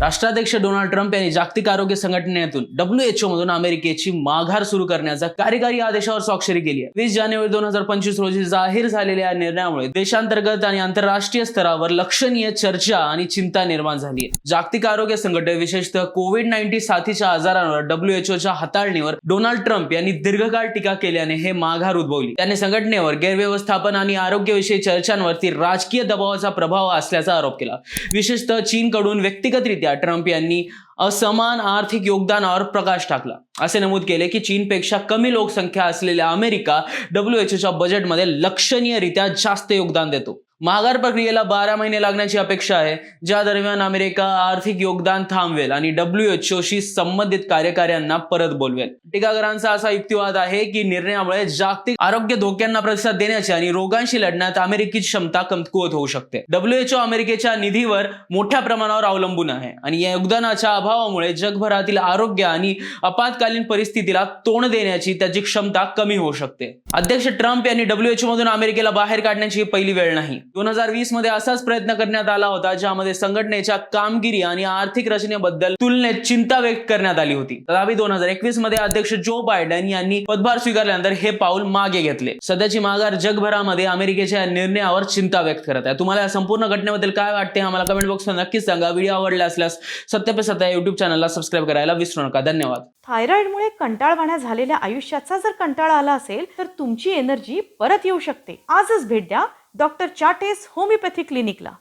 राष्ट्राध्यक्ष Donald Trump यांनी जागतिक आरोग्य संघटनेतून डब्ल्यूएचओ मधून अमेरिकेची माघार सुरू करण्याचा कार्यकारी आदेशावर स्वाक्षरी केली आहे. वीस जानेवारी दोन हजार पंचवीस रोजी जाहीर झालेल्या या निर्णयामुळे देशांतर्गत आणि आंतरराष्ट्रीय स्तरावर लक्षणीय चर्चा आणि चिंता निर्माण झाली आहे. जागतिक आरोग्य संघटने विशेषतः कोविड नाईन्टीन साथीच्या आजारांवर डब्ल्यूएचओच्या हाताळणीवर डोनाल्ड ट्रम्प यांनी दीर्घकाळ टीका केल्याने हे माघार उद्भवली. त्यांनी संघटनेवर गैरव्यवस्थापन आणि आरोग्यविषयी चर्चांवरती राजकीय दबावाचा प्रभाव असल्याचा आरोप केला. विशेषतः चीनकडून व्यक्तिगतरित्या ट्रम्प यांनी असमान आर्थिक योगदानावर प्रकाश टाकला. असे नमूद केले की चीनपेक्षा कमी लोकसंख्या असलेल्या अमेरिका डब्ल्यू एच ओच्या बजेटमध्ये लक्षणीयरित्या जास्त योगदान देतो. महागार प्रक्रियेला बारा महिने लागण्याची अपेक्षा आहे. ज्या दरम्यान अमेरिका आर्थिक योगदान थांबवेल आणि डब्ल्यूएचओशी संबंधित कार्यकाऱ्यांना परत बोलवेल. टीकाकरांचा असा युक्तिवाद आहे की निर्णयामुळे जागतिक आरोग्य धोक्यांना प्रतिसाद देण्याची आणि रोगांशी लढण्यात अमेरिकेची क्षमता कमकुवत होऊ शकते. डब्ल्यूएचओ अमेरिकेच्या निधीवर मोठ्या प्रमाणावर अवलंबून आहे आणि या योगदानाच्या अभावामुळे जगभरातील आरोग्य आणि आपत्कालीन परिस्थितीला तोंड देण्याची त्याची क्षमता कमी होऊ शकते. अध्यक्ष ट्रम्प यांनी डब्ल्यूएचओ मधून अमेरिकेला बाहेर काढण्याची पहिली वेळ नाही. दोन हजार वीसमध्ये असाच प्रयत्न करण्यात आला होता ज्यामध्ये संघटनेच्या कामगिरी आणि आर्थिक रचनेबद्दल तुलनेत चिंता व्यक्त करण्यात आली होती. तथापि दोन हजार एकवीसमध्ये अध्यक्ष जो बायडन यांनी पदभार स्वीकारल्यानंतर हे पाऊल मागे घेतले. सध्याची माघार जगभरामध्ये अमेरिकेच्या निर्णयावर चिंता व्यक्त करत आहे. तुम्हाला या संपूर्ण घटनेबद्दल काय वाटते आम्हाला कमेंट बॉक्समध्ये नक्कीच सांगा. व्हिडिओ आवडला असल्यास सत्य पे सत्य युट्यूब चॅनलला सबस्क्राईब करायला विसरू नका. धन्यवाद. थायरॉइडमुळे कंटाळवाण्या झालेल्या आयुष्याचा जर कंटाळा आला असेल तर तुमची एनर्जी परत येऊ शकते. आजच भेट द्या. Doctor Chates homeopathy क्लिनिकला.